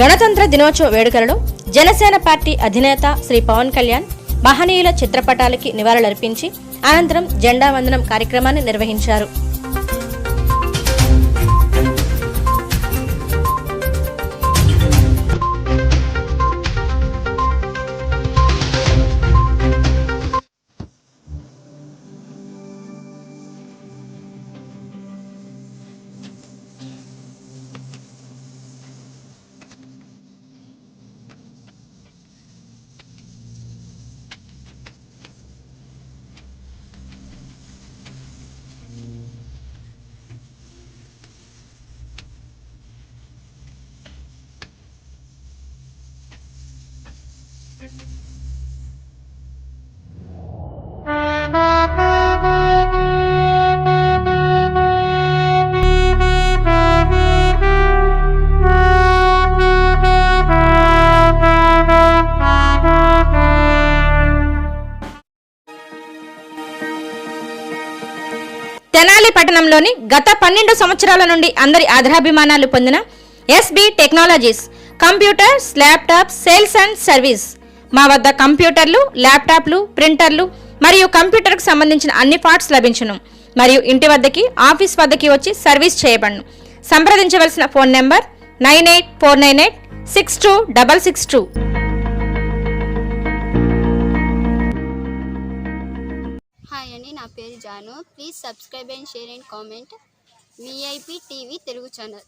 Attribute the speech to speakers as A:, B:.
A: గణతంత్ర దినోత్సవ వేడుకలలో జనసేన పార్టీ అధినేత శ్రీ పవన్ కళ్యాణ్ మహనీయుల చిత్రపటాలకి నివాళులర్పించి అనంతరం జెండా వందనం కార్యక్రమాన్ని నిర్వహించారు. తెనాలి పట్టణంలోని గత పన్నెండు సంవత్సరాల నుండి అందరి ఆదరాభిమానాలు పొందిన SB technologies computers laptop sales and service మా వద్ద కంప్యూటర్లు ల్యాప్టాప్లు ప్రింటర్లు మరియు కంప్యూటర్కు సంబంధించిన అన్ని పార్ట్స్ లభించును. మరియు ఇంటి వద్దకి ఆఫీస్ వద్దకి వచ్చి సర్వీస్ చేయబడును. సంప్రదించవలసిన phone number nine eight four nine eight six two double six two.
B: Hi అండి నా పేరు Janu. Please subscribe and share and comment. VIP TV Telugu channel.